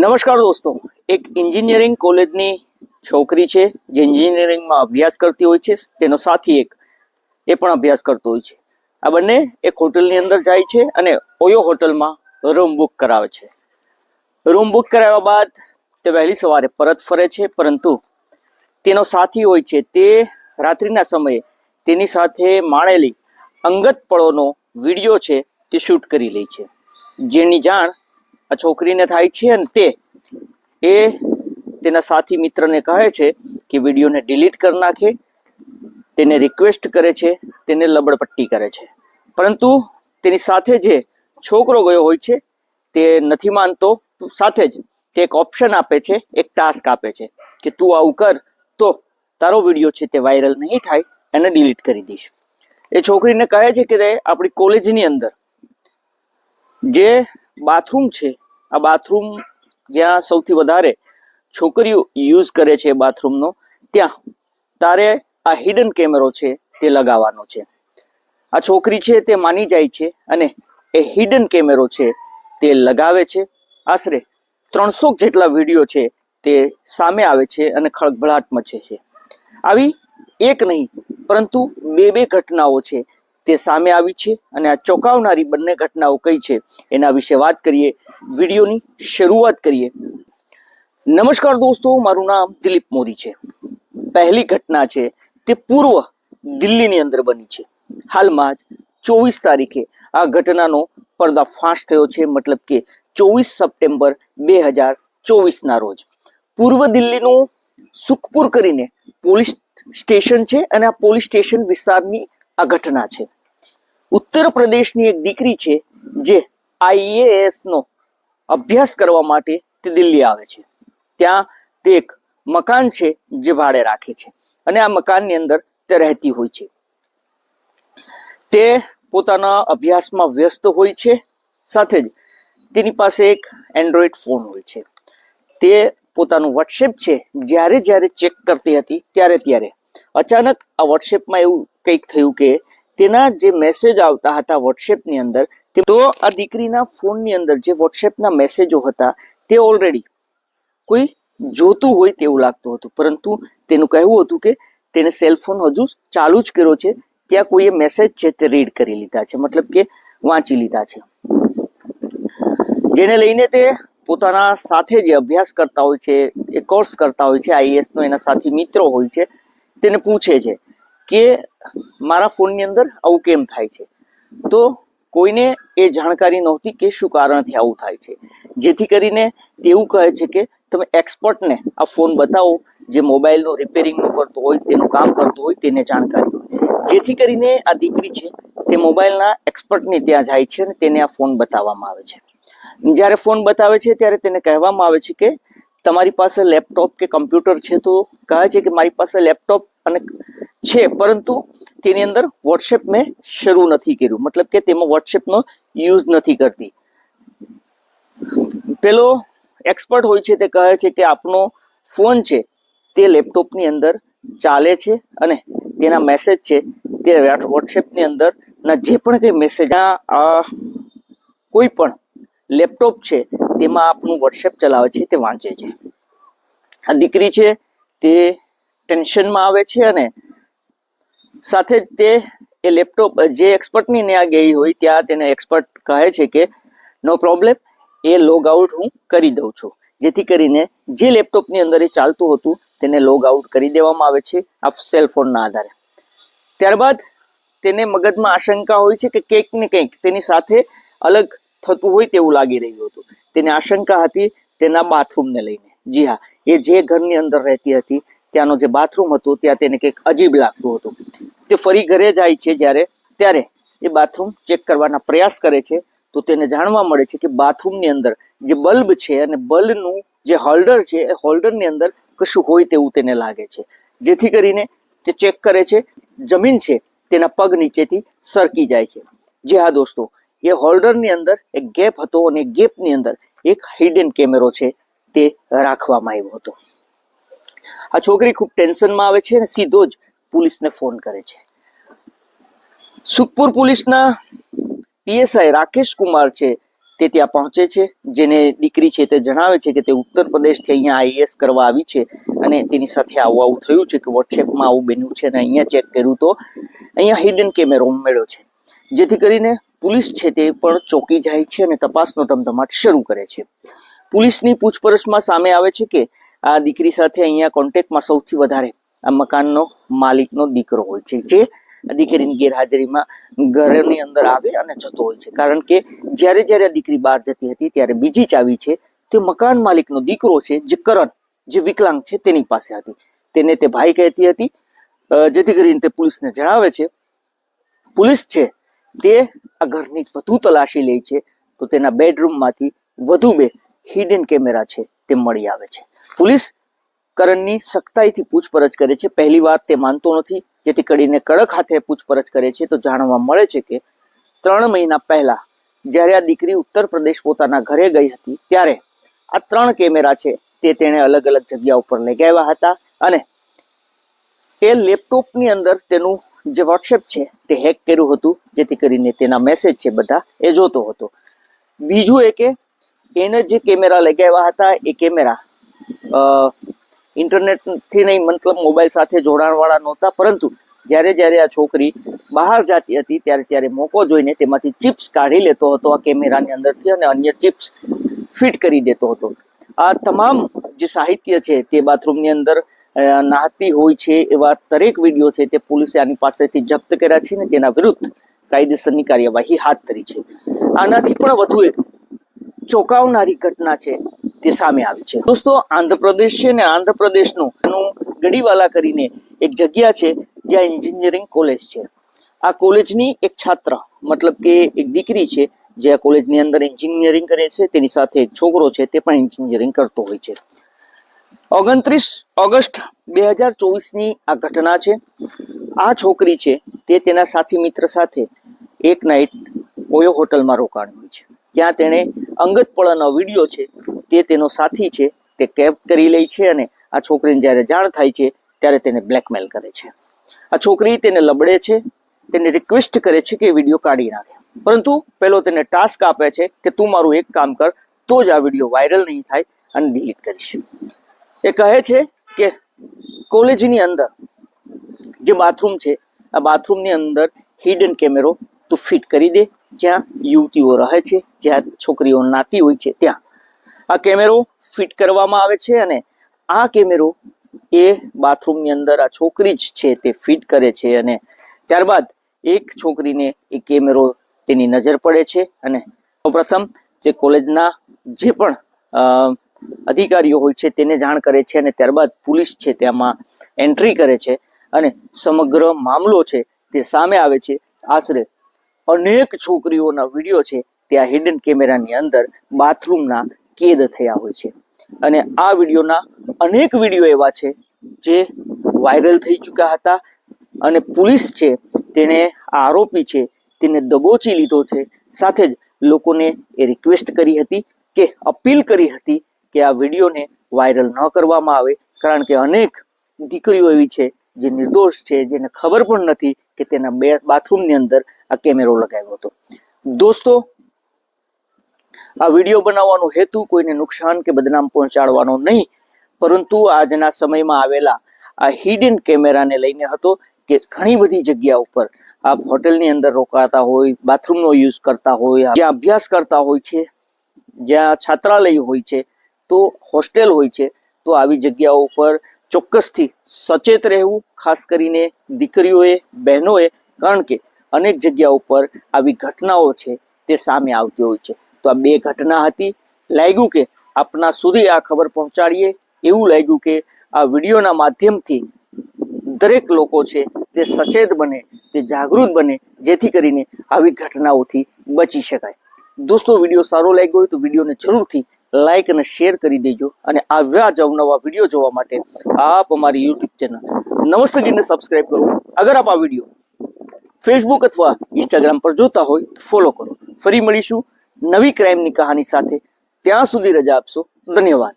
નમસ્કાર દોસ્તો. એક એન્જિનિયરિંગ કોલેજની છોકરી છે, જે એન્જિનિયરિંગમાં અભ્યાસ કરતી હોય છે, તેનો સાથી એક, એ પણ અભ્યાસ કરતો હોય છે. આ બંને એક હોટલની અંદર જાય છે અને ઓયો હોટલમાં રૂમ બુક કરાવે છે. રૂમ બુક કરાવ્યા બાદ તે વહેલી સવારે પરત ફરે છે, પરંતુ તેનો સાથી હોય છે, તે રાત્રિના સમયે તેની સાથે માણેલી અંગત પળોનો વીડિયો છે તે શૂટ કરી લે છે. જેની જાણ આ છોકરીને થાય છે અને તે, એ તેના સાથી મિત્રને કહે છે કે વિડીયોને ડિલીટ કરી નાખે, તેને રિક્વેસ્ટ કરે છે, તેને લબડપટ્ટી કરે છે. પરંતુ તેની સાથે જે છોકરો ગયો હોય છે, તે નથી માનતો. સાથે જ તે એક ઓપ્શન આપે છે, એક ટાસ્ક આપે છે, કે તું આવું કર તો તારો વીડિયો છે તે વાયરલ નહીં થાય, એને ડિલીટ કરી દઈશ. એ છોકરીને કહે છે કે તે આપણી કોલેજની અંદર જે બાથરૂમ છે. આ બાથરૂમ જ્યાં સૌથી વધારે છોકરીઓ યુઝ કરે છે બાથરૂમનો, ત્યાં તારે આ હિડન કેમેરો છે તે લગાવવાનો છે. આ છોકરી છે તે માની જાય છે અને એ હિડન કેમેરો છે તે લગાવે છે. આશરે ત્રણસો જેટલા વીડિયો છે તે સામે આવે છે અને ખળભળાટ મચે છે. આવી એક નહીં, પરંતુ બે બે ઘટનાઓ છે તે સામે આવી છે અને આ ચોંકાવનારી બંને ઘટનાઓ કઈ છે એના વિશે વાત કરીએ, વિડીયોની શરૂઆત કરીએ. નમસ્કાર દોસ્તો, મારું નામ દિલીપ મોરી છે. પહેલી ઘટના છે, તે પૂર્વ દિલ્હીની અંદર બની છે. હાલમાં જ ચોવીસ તારીખે આ ઘટનાનો પર્દાફાશ થયો છે, મતલબ કે ચોવીસ સપ્ટેમ્બર બે હજાર ચોવીસના રોજ. પૂર્વ દિલ્હીનું સુખપુર કરીને પોલીસ સ્ટેશન છે અને આ પોલીસ સ્ટેશન વિસ્તારની આ ઘટના છે. ઉત્તર પ્રદેશની એક દીકરી છે, જે આઈએએસ નો અભ્યાસ કરવા માટે તે દિલ્હી આવે છે. ત્યાં તે એક મકાન છે, જે ભાડે રાખે છે અને આ મકાનની અંદર તે રહેતી હોય છે. તે પોતાના અભ્યાસમાં વ્યસ્ત હોય છે, સાથે જ તેની પાસે એક એન્ડ્રોઈડ ફોન હોય છે. તે પોતાનું વોટ્સએપ છે, જ્યારે જ્યારે ચેક કરતી હતી, ત્યારે ત્યારે. અચાનક આ વોટ્સએપમાં એવું કંઈક થયું કે તેના જે મેસેજ આવતા હતા વોટ્સએપની અંદર, તો આ દીકરીના ફોનની અંદર જે વોટ્સએપના મેસેજો હતા, તે ઓલરેડી કોઈ જોતું હોય તેવું લાગતું હતું. પરંતુ તેનું કહેવું હતું કે તેને સેલફોન હજુ ચાલુ જ કર્યો છે, ત્યાં કોઈએ મેસેજ છે તે રીડ કરી લીધા છે, મતલબ કે વાંચી લીધા છે. જેને લઈને તે પોતાના સાથે જે અભ્યાસ કરતા હોય છે, એ કોર્સ કરતા હોય છે આઈએસનો એના સાથી મિત્રો હોય છે, તેને પૂછે છે. કે મારા ફોનની અંદર આવું કેમ થાય છે? તો કોઈને એ જાણકારી નહોતી કે શું કારણથી આવું થાય છે. જેથી કરીને તેવું કહે છે કે તમે એક્સપર્ટને આ ફોન બતાવો, જે મોબાઈલનું રિપેરિંગનું કરતો હોય, તેનું કામ કરતો હોય, તેને જાણકારી હોય જેથી કરીને આ દીકરી છે, તે મોબાઈલના એક્સપર્ટને ત્યાં જાય છે અને તેને આ ફોન બતાવવામાં આવે છે. જ્યારે ફોન બતાવે છે, ત્યારે તેને કહેવામાં આવે છે કે તમારી પાસે લેપટોપ કે કમ્પ્યુટર છે તો કહે છે કે મારી પાસે લેપટોપ અને છે, પરંતુ તેની અંદર વોટ્સએપ મેં શરૂ નથી કર્યું. મતલબ કે તેમાં વોટ્સએપનો યુઝ નથી કરતી. પેલો એક્સપર્ટ હોય છે તે કહે છે કે આપનો ફોન છે તે લેપટોપની અંદર ચાલે છે અને તેના મેસેજ છે તે વોટ્સએપની અંદર ના જે પણ કંઈ મેસેજ આ કોઈ પણ લેપટોપ છે તેમાં આપનું વોટ્સએપ ચલાવે છે તે વાંચે છે. આ દીકરી છે તે ટેન્શનમાં આવે છે અને સાથે જ તે એ લેપટોપ, જે એક્સપર્ટની ત્યાં ગઈ હોય, ત્યાં તેને એક્સપર્ટ કહે છે કે, નો પ્રોબ્લેમ, એ લોગ આઉટ હું કરી દઉં છું. જેથી કરીને જે લેપટોપની અંદર એ ચાલતું હતું, તેને લોગ આઉટ કરી દેવામાં આવે છે, આ સેલ ફોનના આધારે. ત્યારબાદ તેને મગજમાં આશંકા હોય છે કે કંઈક ને કંઈક તેની સાથે અલગ થતું હોય તેવું લાગી રહ્યું હતું. તેને આશંકા હતી તેના બાથરૂમને લઈને. જી હા, એ જે ઘરની અંદર રહેતી હતી ત્યાંનો જે બાથરૂમ હતું, ત્યાં તેને કંઈક અજીબ લાગતું હતું. તે ફરી ઘરે જાય છે જ્યારે, ત્યારે એ બાથરૂમ ચેક કરવાના પ્રયાસ કરે છે, તો તેને જાણવા મળે છે કે બાથરૂમની અંદર જે બલ્બ છે અને બલ્બનું જે હોલ્ડર છે, એ હોલ્ડરની અંદર કશું હોય તેવું તેને લાગે છે. જેથી કરીને તે ચેક કરે છે, જમીન છે, તેના પગ નીચેથી સરકી જાય છે. જે હા દોસ્તો, એ હોલ્ડરની અંદર એક ગેપ હતો અને ગેપની અંદર એક હિડન કેમેરો છે તે રાખવામાં આવ્યો હતો. આ છોકરી ખૂબ ટેન્શનમાં આવે છે અને સીધો જ પોલીસને ફોન કરે છે. સુખપુર પોલીસના પીએસઆઈ રાકેશ કુમાર છે, તે ત્યાં પહોંચે છે, જેને દીકરી છે તે જણાવે છે કે તે ઉત્તર પ્રદેશથી અહીંયા આઈએસ કરવા આવી છે અને તેની સાથે આવું આવું થયું છે કે વોટ્સએપમાં આવું બન્યું છે અને અહીંયા ચેક કર્યું તો અહીંયા હિડન કેમેરો મળ્યો છે. જેથી કરીને પોલીસ છે તે પણ ચોકી જાય છે અને તપાસનો ધમધમાટ શરૂ કરે છે. પોલીસની પૂછપરછમાં સામે આવે છે કે આ દીકરી સાથે અહીંયા કોન્ટેક્ટમાં સૌથી વધારે આ મકાનનો માલિકનો દીકરો હોય છે, જે દીકરીની ગેરહાજરીમાં ઘરની અંદર આવે અને જતો હોય છે. કારણ કે જ્યારે જ્યારે આ દીકરી બહાર જતી હતી, ત્યારે બીજી ચાવી છે, તે મકાન માલિકનો દીકરો છે, જે કરણ, જે વિકલાંગ છે, તેની પાસે હતી. તેને તે ભાઈ કહેતી હતી જેથી કરીને તે પોલીસને જણાવે છે, પોલીસ છે, તે આ ઘરની વધુ તલાશી લે છે, તો તેના બેડરૂમમાંથી વધુ બે હિડન કેમેરા છે, તે મળી આવે છે. પોલીસ કરણની સખ્તાઈથી પૂછપરછ કરે છે. પહેલી વાર તે માનતો નથી. જેથી કરીને કડક હાથે પૂછપરછ કરે છે. તો જાણવા મળે છે કે ત્રણ મહિના પહેલા જ્યારે આ દીકરી ઉત્તર પ્રદેશ પોતાના ઘરે ગઈ હતી, ત્યારે આ ત્રણ કેમેરા છે તે તેણે અલગ અલગ જગ્યા ઉપર લઈ ગયા હતા અને એ લેપટોપની અંદર તેનું જે વોટ્સએપ છે તે હેક કર્યું હતું. જેથી કરીને તેના મેસેજ છે બધા એ જોતો હતો. બીજું એ કે એને જે કેમેરા લઈ ગયા હતા, એ કેમેરા ઇન્ટરનેટથી નહીં, મતલબ મોબાઈલ સાથે જોડાણવાળા નહોતા, પરંતુ જ્યારે જ્યારે આ છોકરી બહાર જતી હતી, ત્યારે ત્યારે મોકો જોઈને તેમાંથી ચિપ્સ કાઢી લેતો હતો, આ કેમેરાની અંદરથી અને અન્ય ચિપ્સ ફિટ કરી દેતો હતો. આ તમામ જે સાહિત્ય છે, તે બાથરૂમની અંદર નાહતી હોય છે, એવા દરેક વીડિયો છે, તે પોલીસે આની પાસેથી જપ્ત કર્યા છે ને તેના વિરુદ્ધ કાયદેસરની કાર્યવાહી હાથ ધરી છે. આનાથી પણ વધુ એક ચોંકાવનારી ઘટના છે. તે સામે આવી છે. દોસ્તો, આંધ્રપ્રદેશ છે ને આંધ્રપ્રદેશનું ગડીવાલા કરીને એક જગ્યા છે, જ્યાં એન્જિનિયરિંગ કોલેજ છે. આ કોલેજની એક છાત્ર, મતલબ કે એક દીકરી છે, જે આ કોલેજની અંદર એન્જિનિયરિંગ કરે છે, તેની સાથે એક છોકરો છે, તે પણ એન્જિનિયરિંગ કરતો હોય છે. ઓગણત્રીસ ઓગસ્ટ બે હજાર ચોવીસની આ ઘટના છે. આ છોકરી છે, તે તેના સાથી મિત્ર સાથે એક નાઇટ ઓયો હોટલમાં રોકાણ હોય છે. ત્યાં તેણે અંગત પળનો વીડિયો છે, તે તેનો સાથી છે, તે કેપ કરી લે છે અને આ છોકરીને જ્યારે જાણ થાય છે, ત્યારે તેને બ્લેકમેલ કરે છે. આ છોકરી તેને લબડે છે, તેને રિક્વેસ્ટ કરે છે કે વીડિયો કાઢી નાખે. પરંતુ પેલો તેને ટાસ્ક આપે છે કે તું મારું એક કામ કર, તો જ આ વીડિયો વાયરલ નહીં થાય અને ડિલીટ કરીશ. એ કહે છે કે કોલેજની અંદર જે બાથરૂમ છે, આ બાથરૂમની અંદર હિડન કેમેરો તું ફિટ કરી દે. જ્યાં યુવતીઓ રહે છે, જ્યાં છોકરીઓ નાતી હોય છે, ત્યાં. આ કેમેરો ફિટ કરવામાં આવે છે અને આ કેમેરો એ બાથરૂમની અંદર આ છોકરી જ છે તે ફિટ કરે છે અને ત્યારબાદ એક છોકરીને એ કેમેરો તેની નજર પડે છે અને સૌપ્રથમ જે કોલેજના જે પણ અધિકારીઓ હોય છે તેને જાણ કરે છે અને ત્યારબાદ પોલીસ છે તેમાં એન્ટ્રી કરે છે અને સમગ્ર મામલો છે તે સામે આવે છે. આશરે અનેક છોકરીઓના વીડિયો છે તે આ હિડન કેમેરાની અંદર બાથરૂમના કેદ થયા હોય છે. અને આ વિડીયોના અનેક વીડિયો એવા છે, જે વાયરલ થઈ ચૂક્યા હતા અને પોલીસ છે, તેણે આરોપી છે, તેને દબોચી લીધો છે. સાથે જ લોકોને એ રિક્વેસ્ટ કરી હતી કે, અપીલ કરી હતી કે આ વિડીયોને વાયરલ ન કરવામાં આવે, કારણ કે અનેક દીકરીઓ એવી છે, જે નિર્દોષ છે, જેને ખબર પણ નથી કે તેના બે બાથરૂમની અંદર આ કેમેરો લગાવ્યો હતો. દોસ્તો, આ વીડિયો બનાવવાનો હેતુ કોઈને નુકસાન કે બદનામ પહોંચાડવાનો નહીં, પરંતુ આજના સમયમાં આવેલા આ હિડન કેમેરાને લઈને હતો કે ઘણી બધી જગ્યા ઉપર. આપ હોટલની અંદર રોકાતા હોય, બાથરૂમનો યુઝ કરતા હોય જ્યાં અભ્યાસ કરતા હોય છે, જ્યાં છાત્રાલય હોય છે, તો હોસ્ટેલ હોય છે, તો આવી જગ્યાઓ ઉપર ચોક્કસથી સચેત રહેવું, ખાસ કરીને દીકરીઓએ, બહેનોએ, કારણ કે અનેક જગ્યા ઉપર આવી ઘટનાઓ છે, તે સામે આવતી હોય છે. તો આ બે ઘટના હતી. લાગ્યું કે આપના સુધી આ ખબર પહોંચાડીએ. એવું લાગ્યું કે આ વિડીયોના માધ્યમથી દરેક લોકો છે, તે સચેત બને, તે જાગૃત બને, જેથી કરીને આવી ઘટનાઓથી બચી શકાય. દોસ્તો, વીડિયો સારો લાગ્યો હોય તો વિડીયોને જરૂરથી લાઇક અને શેર કરી દેજો અને આવ્યા જ અવનવા વીડિયો જોવા માટે આપ અમારી યુટ્યુબ ચેનલ નમસ્તે ગીરને સબસ્ક્રાઇબ કરો. અગર આપ આ વીડિયો ફેસબુક અથવા ઇન્સ્ટાગ્રામ પર જોતા હોય તો ફોલો કરો. ફરી મળીશું નવી ક્રાઇમની કહાની સાથે. ત્યાં સુધી રજા આપશો. ધન્યવાદ.